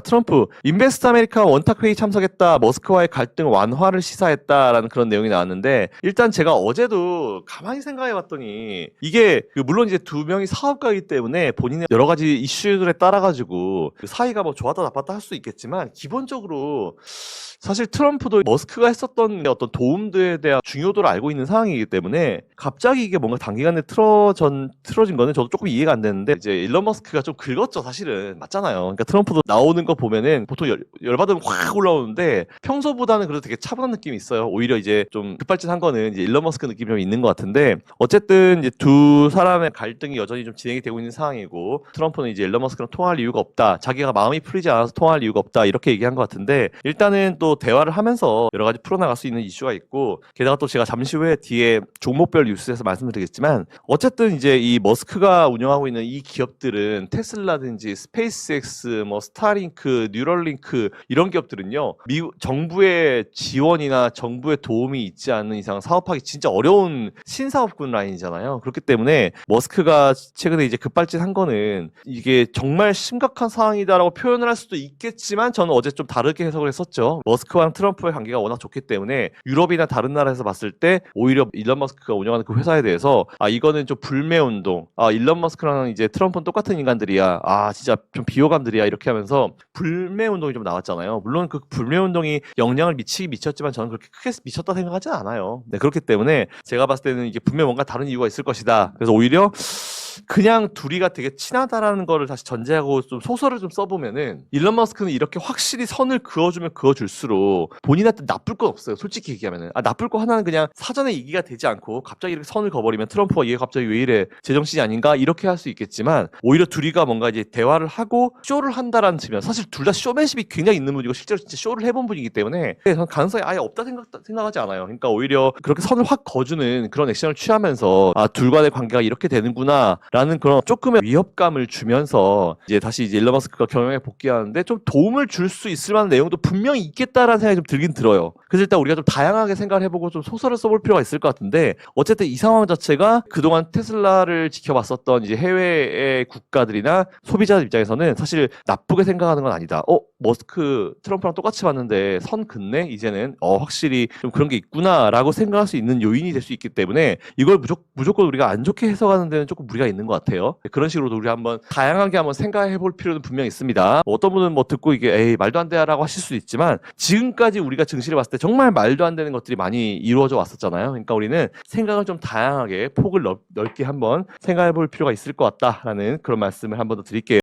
트럼프 인베스트 아메리카 원탁 회의 참석했다. 머스크와의 갈등 완화를 시사했다라는 그런 내용이 나왔는데 일단 제가 어제도 가만히 생각해 봤더니 이게 그 물론 이제 두 명이 사업가이기 때문에 본인의 여러 가지 이슈들에 따라 가지고 그 사이가 뭐 좋았다 나빴다 할 수 있겠지만 기본적으로 사실 트럼프도 머스크가 했었던 어떤 도움들에 대한 중요도를 알고 있는 상황이기 때문에 갑자기 이게 뭔가 단기간에 틀어전 틀어진 거는 저도 조금 이해가 안 되는데 이제 일론 머스크가 좀 긁었죠 사실은 맞잖아요. 그러니까 트럼프도 나오는 거 보면은 보통 열, 열받으면 확 올라오는데 평소보다는 그래도 되게 차분한 느낌이 있어요. 오히려 이제 좀 급발진한 거는 이제 일론 머스크 느낌이 좀 있는 것 같은데 어쨌든 이제 두 사람의 갈등이 여전히 좀 진행이 되고 있는 상황이고 트럼프는 이제 일론 머스크랑 통화할 이유가 없다. 자기가 마음이 풀리지 않아서 통화할 이유가 없다. 이렇게 얘기한 것 같은데 일단은 또 대화를 하면서 여러 가지 풀어나갈 수 있는 이슈가 있고 게다가 또 제가 잠시 후에 뒤에 종목별 뉴스에서 말씀드리겠지만 어쨌든 이제 이 머스크가 운영하고 있는 이 기업들은 테슬라든지 스페이스X, 뭐 스타링크, 뉴럴링크 이런 기업들은요 미국 정부의 지원이나 정부의 도움이 있지 않는 이상 사업하기 진짜 어려운 신사업군 라인이잖아요. 그렇기 때문에 머스크가 최근에 이제 급발진한 거는 이게 정말 심각한 상황이다라고 표현을 할 수도 있겠지만 저는 어제 좀 다르게 해석을 했었죠. 머스크와 트럼프의 관계가 워낙 좋기 때문에 유럽이나 다른 나라에서 봤을 때 오히려 일론 머스크가 운영하는 그 회사에 대해서 아 이거는 좀 불매 운동. 아 일론 머스크랑 이제 트럼프는 똑같은 인간들이야. 아 진짜 좀 비호감들이야 이렇게 하면서 불매 운동이 좀 나왔잖아요. 물론 그 불매 운동이 영향을 미치기 미쳤지만 저는 그렇게 크게 미쳤다 생각하진 않아요. 네 그렇기 때문에 제가 봤을 때는 이게 분명 뭔가 다른 이유가 있을 것이다. 그래서 오히려 그냥 둘이가 되게 친하다라는 거를 다시 전제하고 좀 소설을 좀 써보면은 일론 머스크는 이렇게 확실히 선을 그어주면 그어줄수록 본인한테 나쁠 건 없어요. 솔직히 얘기하면은 아 나쁠 거 하나는 그냥 사전에 얘기가 되지 않고 갑자기 이렇게 선을 그어버리면 트럼프가 얘 갑자기 왜 이래 제정신이 아닌가 이렇게 할 수 있겠지만 오히려 둘이가 뭔가 이제 대화를 하고 쇼를 한다라는 측면 사실 둘 다 쇼맨십이 굉장히 있는 분이고 실제로 진짜 쇼를 해본 분이기 때문에 저는 가능성이 아예 없다 생각 생각하지 않아요. 그러니까 오히려 그렇게 선을 확 거주는 그런 액션을 취하면서 아 둘 간의 관계가 이렇게 되는구나. 라는 그런 조금의 위협감을 주면서 이제 다시 이제 일론 머스크가 경영에 복귀하는데 좀 도움을 줄 수 있을 만한 내용도 분명히 있겠다라는 생각이 좀 들긴 들어요. 그래서 일단 우리가 좀 다양하게 생각을 해보고 좀 소설을 써볼 필요가 있을 것 같은데 어쨌든 이 상황 자체가 그동안 테슬라를 지켜봤었던 이제 해외의 국가들이나 소비자들 입장에서는 사실 나쁘게 생각하는 건 아니다. 어 머스크 트럼프랑 똑같이 봤는데 선 긋네 이제는 어 확실히 좀 그런 게 있구나라고 생각할 수 있는 요인이 될 수 있기 때문에 이걸 무조, 무조건 우리가 안 좋게 해석하는 데는 조금 무리가 있는 것 같아요. 그런 식으로도 우리 한번 다양하게 한번 생각해 볼 필요는 분명히 있습니다. 뭐 어떤 분은 뭐 듣고 이게 에이 말도 안 돼라고 하실 수도 있지만 지금까지 우리가 증시를 봤을 때 정말 말도 안 되는 것들이 많이 이루어져 왔었잖아요. 그러니까 우리는 생각을 좀 다양하게 폭을 넓, 넓게 한번 생각해 볼 필요가 있을 것 같다라는 그런 말씀을 한 번 더 드릴게요.